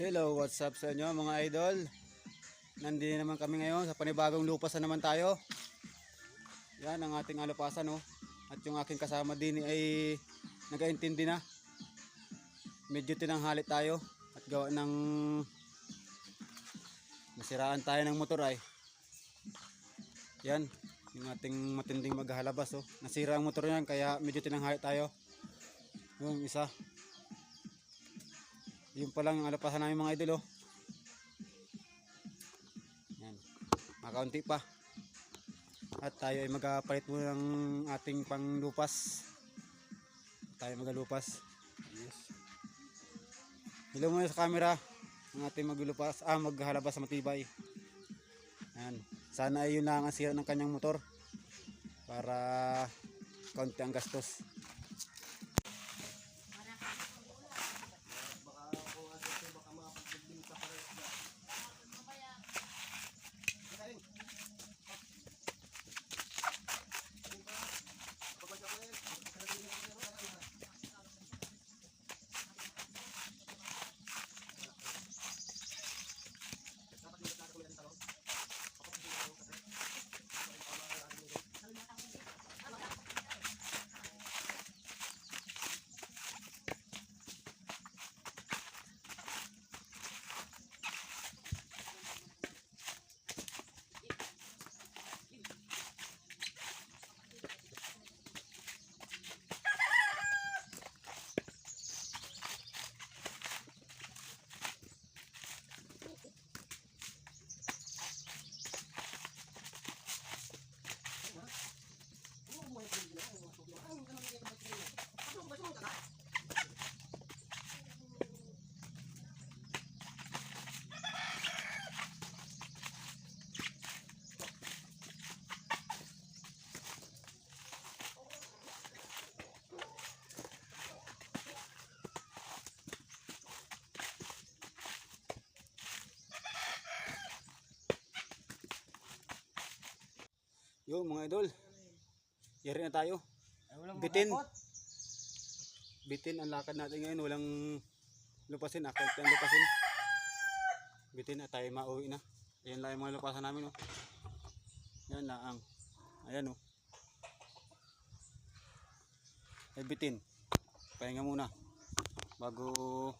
Hello, what's up sa inyo mga idol? Nandito naman kami ngayon sa panibagong lupas na naman tayo. Yan ang ating alupasan no. At yung aking kasama din ay nagaintindi na. Medyo tinanghali tayo at gawa ng nasiraan tayo ng motor ay. Yan, yung ating matinding maghalabas oh. Nasira ang motor niyan kaya medyo tinanghali tayo. Yung isa. Yun pa lang yung alapasan namin mga idol oh. Yan. Makaunti pa. At tayo ay magpalit muna ng ating panglupas. Tayo magalupas. Yes. Hello muna sa camera. Ang ating maglupas. Ah, maghalabas sa matibay. Yan. Sana ay yun lang ang sira ng kanyang motor. Para kaunti ang gastos. Yo mga idol. Yari na tayo. Bitin. Bitin ang lakad natin ngayon. Walang lupasin. Akit ang lupasin. Bitin na tayo mauwi na. Ayan lang yung mga lupasan namin. Oh. Yan lang. Ayan oh. Ay bitin. Pahinga muna. Bago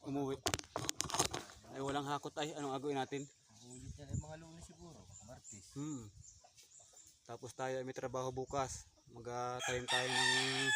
umuwi. Ay walang hakot ay. Anong agawin natin? Ulit yan ay mga lunes siguro, Martis. Hmm. Tapos tayo ay may trabaho bukas. Mag-tanim tayo ng